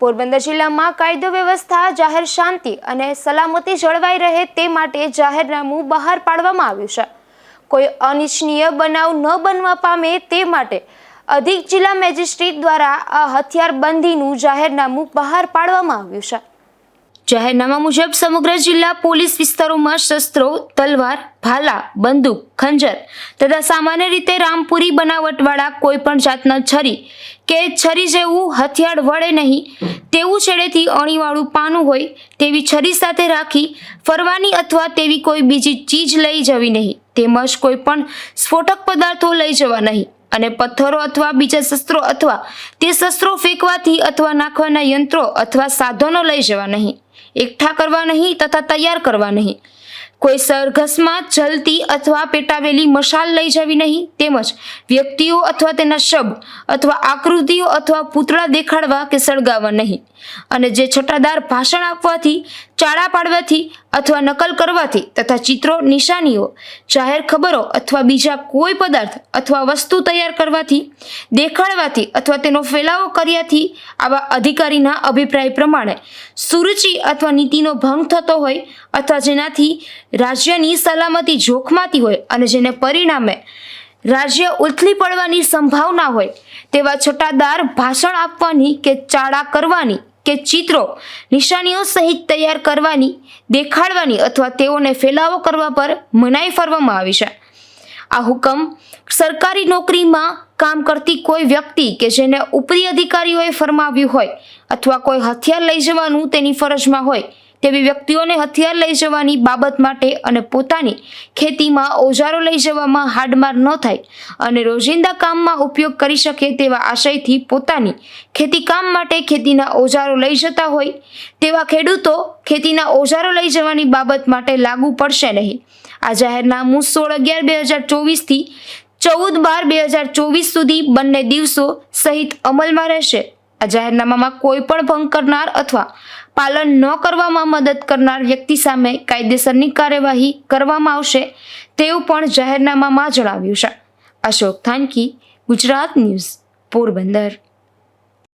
પોરબંદર જિલ્લામાં કાયદો વ્યવસ્થા, જાહેર શાંતિ અને સલામતી જળવાઈ રહે તે માટે જાહેરનામું બહાર પાડવામાં આવ્યું છે. કોઈ અનિચ્છનીય બનાવ ન બનવા પામે તે માટે અધિક જિલ્લા મેજિસ્ટ્રેટ દ્વારા આ હથિયારબંધીનું જાહેરનામું બહાર પાડવામાં આવ્યું છે. જાહેરનામા મુજબ સમગ્ર જિલ્લા પોલીસ વિસ્તારોમાં શસ્ત્રો, તલવાર, ભાલા, બંદૂક, ખંજર તથા સામાન્ય રીતે રામપુરી બનાવટવાળા કોઈ પણ જાતના છરી કે છરી જેવું હથિયાર વળે નહીં, તેવું છેડેથી અણીવાળું પાનું હોય તેવી છરી સાથે રાખી ફરવાની અથવા તેવી કોઈ બીજી ચીજ લઈ જવી નહીં, તેમજ કોઈ પણ સ્ફોટક પદાર્થો લઈ જવા નહીં. અને પથ્થરો અથવા બીજા શસ્ત્રો અથવા તે શસ્ત્રો ફેંકવાથી અથવા નાખવાના યંત્રો અથવા સાધનો લઈ જવા નહીં. એકઠા કરવા નહીં તથા તૈયાર કરવા નહીં. કોઈ સરઘસમાં જલતી અથવા પેટાવેલી મશાલ લઈ જવી નહીં. તેમજ વ્યક્તિઓ અથવા તેના શબ અથવા આકૃતિઓ અથવા પૂતળા દેખાડવા કે સળગાવવા નહીં. અને જે છટાદાર ભાષણ આપવાથી ચાળા પાડવાથી અથવા નકલ કરવાથી તથા ચિત્રો, નિશાનીઓ, જાહેર ખબરો અથવા બીજા કોઈ પદાર્થ અથવા વસ્તુ તૈયાર કરવાથી, દેખાડવાથી અથવા તેનો ફેલાવો કર્યાથી આવા અધિકારીના અભિપ્રાય પ્રમાણે સુરુચિ અથવા નીતિનો ભંગ થતો હોય અથવા જેનાથી રાજ્યની સલામતી જોખમાતી હોય અને જેને પરિણામે રાજ્ય ઉથલી પડવાની સંભાવના હોય, તેવા છટાદાર ભાષણ આપવાની કે ચાળા કરવાની કે ચિત્રો નિશાનીઓ સહિત તૈયાર કરવાની, દેખાડવાની અથવા તેઓને ફેલાવો કરવા પર મનાઈ ફરવામાં આવી છે. આ હુકમ સરકારી નોકરીમાં કામ કરતી કોઈ વ્યક્તિ કે જેને ઉપરી અધિકારીઓએ ફરમાવ્યું હોય અથવા કોઈ હથિયાર લઈ જવાનું તેની ફરજમાં હોય તેવી વ્યક્તિઓને હથિયાર લઈ જવાની બાબત માટે અને પોતાની ખેતીમાં ઓજારો લઈ જવામાં હાડમાર ન થાય અને રોજિંદા કામમાં ઉપયોગ કરી શકે તેવા આશયથી પોતાની ખેતીકામ માટે ખેતીના ઓજારો લઈ જતા હોય, તેવા ખેડૂતો ખેતીના ઓજારો લઈ જવાની બાબત માટે લાગુ પડશે નહીં. આ જાહેરનામું સોળ અગિયાર બે હજાર ચોવીસથી ચૌદ બાર બે હજાર ચોવીસ સુધી બંને દિવસો સહિત અમલમાં રહેશે. આ જાહેરનામામાં કોઈ પણ ભંગ કરનાર અથવા પાલન ન કરવામાં મદદ કરનાર વ્યક્તિ સામે કાયદેસરની કાર્યવાહી કરવામાં આવશે તેવું પણ જાહેરનામામાં જણાવ્યું છે. અશોક થાનકી, ગુજરાત ન્યૂઝ, પોરબંદર.